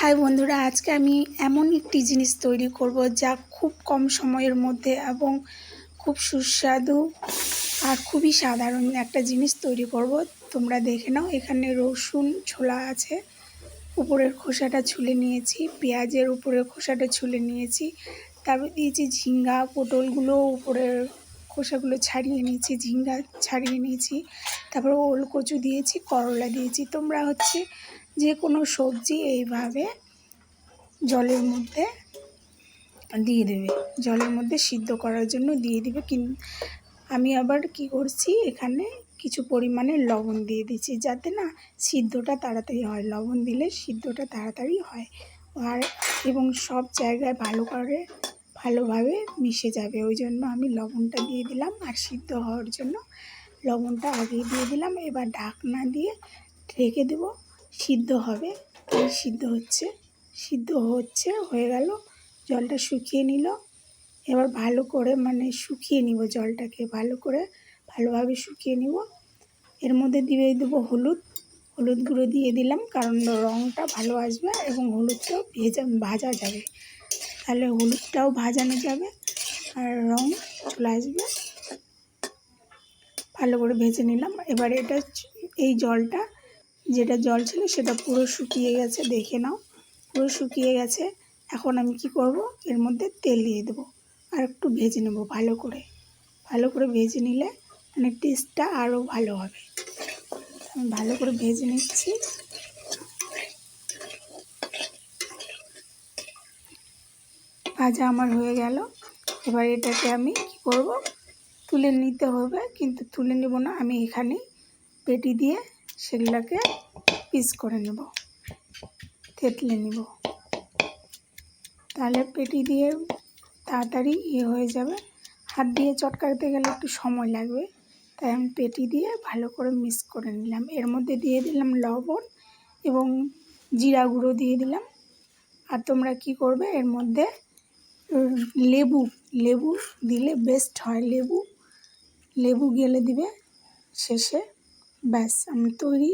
High বন্ধুরা, আজকে আমি এমন একটি জিনিস তৈরি করব যা খুব কম সময়ের মধ্যে এবং খুব সুস্বাদু আর খুবই সাধারণ একটা জিনিস তৈরি করব। তোমরা দেখে নাও, এখানে রসুন ছোলা আছে, উপরের খোসাটা ছুলে নিয়েছি, পেঁয়াজের উপরের খোসাটা ছুলে নিয়েছি, তারপর দিয়েছি ঝিঙ্গা, পটলগুলো উপরের খোসাগুলো ছাড়িয়ে নিয়েছি, ঝিঙ্গা ছাড়িয়ে নিয়েছি, তারপর ওল কচু দিয়েছি, করলা দিয়েছি, তোমরা হচ্ছে যে কোনো সবজি এইভাবে জলের মধ্যে দিয়ে দেবে। জলের মধ্যে সিদ্ধ করার জন্য দিয়ে দেবে। কিন, আমি আবার কি করছি, এখানে কিছু পরিমাণে লবণ দিয়ে দিচ্ছি যাতে না সিদ্ধটা তাড়াতাড়ি হয়। লবণ দিলে সিদ্ধটা তাড়াতাড়ি হয় আর, এবং সব জায়গায় ভালো করে, ভালোভাবে মিশে যাবে। ওই জন্য আমি লবণটা দিয়ে দিলাম আর সিদ্ধ হওয়ার জন্য লবণটা আগেই দিয়ে দিলাম। এবার ঢাকনা দিয়ে ঢেকে দেবো। সিদ্ধ হবে। এই সিদ্ধ হচ্ছে। সিদ্ধ হচ্ছে, হয়ে গেল। জলটা শুকিয়ে নিল। এবার ভালো করে মানে শুকিয়ে নিব জলটাকে। ভালো করে ভালোভাবে শুকিয়ে নিব। এর মধ্যে দিয়ে দেবো হলুদ। হলুদ গুঁড়ো দিয়ে দিলাম কারণ রঙটা ভালো আসবে এবং হলুদটাও ভেজা, ভাজা যাবে। তাহলে হলুদটাও ভাজানো যাবে আর রং চলে আসবে। ভালো করে ভেজে নিলাম। এবার এটা এই জলটা যেটা জল ছিল সেটা পুরো শুকিয়ে গেছে, দেখে নাও। পুরো শুকিয়ে গেছে। এখন আমি কি করব? এর মধ্যে তেল দিয়ে দেবো আর একটু ভেজে নেব ভালো করে। ভালো করে ভেজে নিলে মানে টেস্টটা আরও ভালো হবে। আমি ভালো করে ভেজে নিচ্ছি। ভাজা আমার হয়ে গেল। এবার এটাকে আমি কি করব? তুলে নিতে হবে, কিন্তু তুলে নেব না। আমি এখানেই পেটি দিয়ে সেগুলোকে পিস করে নেব, থেতলে নেব। তাহলে পেটি দিয়ে তাড়াতাড়ি ইয়ে হয়ে যাবে। হাত দিয়ে চটকাতে গেলে একটু সময় লাগবে, তাই আমি পেটি দিয়ে ভালো করে মিক্স করে নিলাম। এর মধ্যে দিয়ে দিলাম লবণ এবং জিরা গুঁড়ো দিয়ে দিলাম। আর তোমরা কি করবে, এর মধ্যে লেবু লেবু দিলে বেস্ট হয়। লেবু লেবু গেলে দিবে শেষে ব্যাস আমি তৈরি